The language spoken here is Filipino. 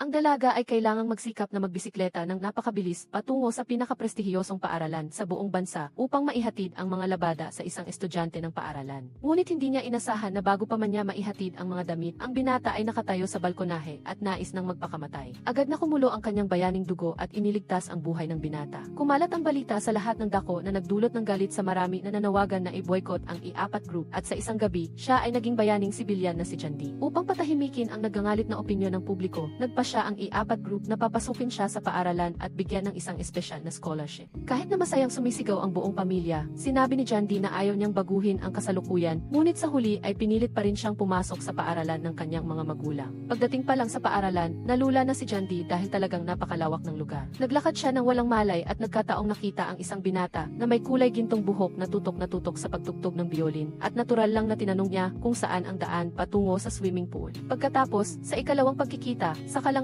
Ang dalaga ay kailangang magsikap na magbisikleta ng napakabilis patungo sa pinakaprestihiyosong paaralan sa buong bansa upang maihatid ang mga labada sa isang estudyante ng paaralan. Ngunit hindi niya inasahan na bago pa man niya maihatid ang mga damit, ang binata ay nakatayo sa balkonahe at nais nang magpakamatay. Agad na kumulo ang kanyang bayaning dugo at iniligtas ang buhay ng binata. Kumalat ang balita sa lahat ng dako na nagdulot ng galit sa marami na nanawagan na i-boycott ang i-apat group at sa isang gabi, siya ay naging bayaning sibilyan na si Chandi. Upang patahimikin ang nagangalit na opinyon ng publiko, nagpa siya ang i-apat group na papasukin siya sa paaralan at bigyan ng isang espesyal na scholarship. Kahit na masayang sumisigaw ang buong pamilya, sinabi ni Chandi na ayaw niyang baguhin ang kasalukuyan, ngunit sa huli ay pinilit pa rin siyang pumasok sa paaralan ng kanyang mga magulang. Pagdating pa lang sa paaralan, nalula na si Chandi dahil talagang napakalawak ng lugar. Naglakad siya ng walang malay at nagkataong nakita ang isang binata na may kulay gintong buhok na tutok na tutok sa pagtugtog ng biolin at natural lang na tinanong niya kung saan ang daan patungo sa swimming pool. Pagkatapos, sa ikalawang pagkikita, saka lang